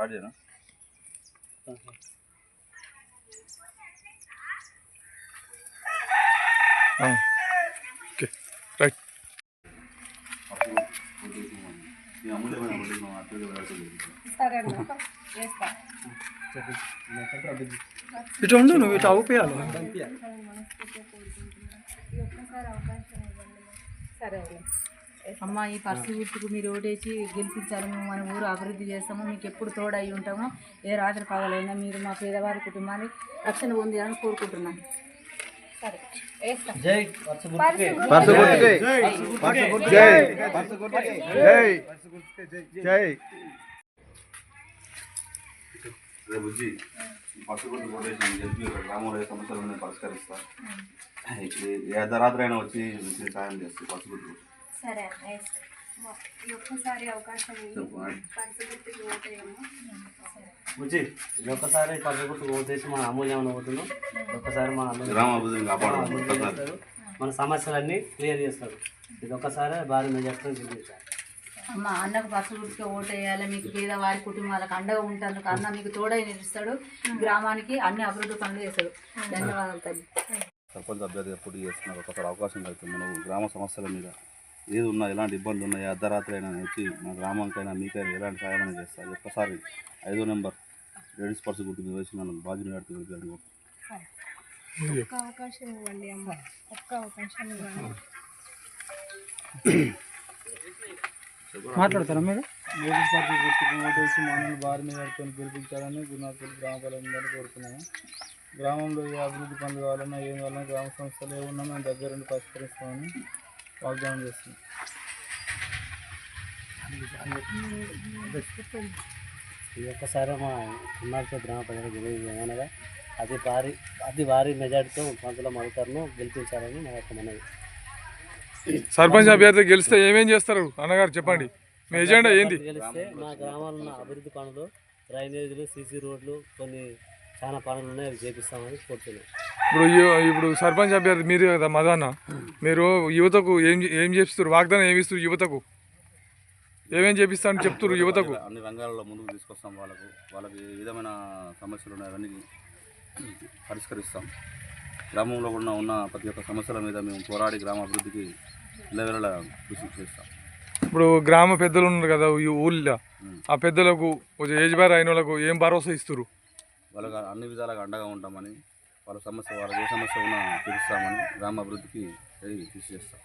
Start చేయనా? Okay right. ఇటు ఉండు నువ్వు ఇటు అవుపేయాలి సరే అమ్మ ఈ పర్సు గుర్తుకు మీరు ఓటేసి గెలిపించాలి మేము మన ఊరు అభివృద్ధి చేస్తాము. మీకు ఎప్పుడు తోడై ఉంటాము ఏ రాత్రి పగలైనా మీరు మా పేదవారి కుటుంబాన్ని రక్షణ పొందాలని కోరుకుంటున్నాను జై. జై. జై. రేపు వచ్చి ఇక్కడ గ్రామంలో ఏ సమస్యలు ఉన్నాయో పరిష్కరిస్తా. ఇప్పుడు ఏ అర్ధరాత్రి అయినా వచ్చి సాయం చేస్తే పట్టు కొట్టు సరే అన్న ఈ ఒక్కసారి అవకాశం ఇవ్వు. చెప్పు పర్సు గుర్తుకు ఓటేయమ్మా సరే బుజ్జి ఇది ఒక్కసారి పక్కకు ఓటేసి మన అమూల్యమైన ఓటును ఒక్కసారి మన అమూల్య-. మన సమస్యలన్నీ క్లియర్ చేస్తారు ఇది ఒక్కసారి భారీ మెజార్టీతో గెలిపించారు అమ్మ అన్నకు గుర్తుకే ఓటేయాలి. మీకు పేదవారి కుటుంబాలకు అండగా ఉంటాను. అన్న మీకు తోడై నిలుస్తాడు. గ్రామానికి అన్ని అభివృద్ధి పనులు చేస్తాడు. ధన్యవాదాలు తల్లి. సర్పంచ్ అభ్యర్థిగా పోటీ చేస్తున్నారు. ఒకసారి అవకాశం అవుతుంది మనం గ్రామ సమస్యల మీద ఏది ఉన్నా ఎలాంటి ఇబ్బందులు ఉన్నాయి అర్ధరాత్రి అయినా వచ్చి మా గ్రామానికైనా మీకైనా ఎలాంటి సహాయం చేస్తారు ఒక్కసారి ఐదో నెంబర్ లేడీస్ పర్స్ గుర్తు మీద వేసి నన్ను బాధ్యత ఒక్క అవకాశం ఇవ్వండి అమ్మ. ఒక్క అవకాశం ఇవ్వండి. మాట్లాడతారా మీరు? లేడీస్ పార్టీ గుర్తుకు ఓటేసి మనల్ని భారీ మెజార్టీతో గెలిపించాలని గురునాథులు గ్రామ ప్రజలందరూ కోరుతున్నాము. గ్రామంలో ఏ అభివృద్ధి పనులు కావాలన్నా ఏం కావాలన్నా గ్రామ సంస్థలు ఏ ఉన్నా. మేము దగ్గరుండి పరిష్కరిస్తామని వాగ్దానం చేస్తున్నాం ఇది ఒక్కసారి మా ఉన్నాల్సిన గ్రామ ప్రజలకు తెలియజేయమనగా అతి భారీ అతి భారీ మెజార్టీతో పంతుల మధుకర్ను గెలిపించాలని నా యొక్క మనవి. సర్పంచ్ అభ్యర్థి గెలిస్తే ఏమేం చేస్తారు? అన్నగారు చెప్పండి. మీ ఎజెండా ఏంది గెలిస్తే మా గ్రామంలో ఉన్న అభివృద్ధి పనులు డ్రైనేజీలు సీసీ రోడ్లు కొన్ని చాలా పనులు ఉన్నాయి అవి చేపిస్తామని కోరుతున్నాం. ఇప్పుడు ఇప్పుడు సర్పంచ్ అభ్యర్థి మీరు కదా మదన్న మీరు యువతకు ఏం ఏం చేపిస్తారు వాగ్దానం ఏమి ఇస్తారు యువతకు? ఏమేం చేపిస్తారని చెప్తున్నారు యువతకు? అన్ని రంగాలలో ముందుకు తీసుకొస్తాం వాళ్ళకు. వాళ్ళకి ఏ విధమైన సమస్యలు ఉన్నాయి అవన్నీ పరిష్కరిస్తాం. గ్రామంలో ఉన్న ఉన్న ప్రతి ఒక్క సమస్యల మీద మేము పోరాడి గ్రామ అభివృద్ధికి లెవెల కృషి చేస్తాం. ఇప్పుడు గ్రామ పెద్దలు ఉన్నారు కదా ఈ ఊళ్ళో. ఆ పెద్దలకు కొంచెం ఏజ్ బార్ అయిన వాళ్ళకు ఏం భరోసా ఇస్తారు వాళ్ళకి అన్ని విధాలుగా అండగా ఉంటామని వాళ్ళ సమస్య వాళ్ళకి ఏ సమస్య ఉన్నా తీరుస్తామని గ్రామాభివృద్ధికి కృషి చేస్తాం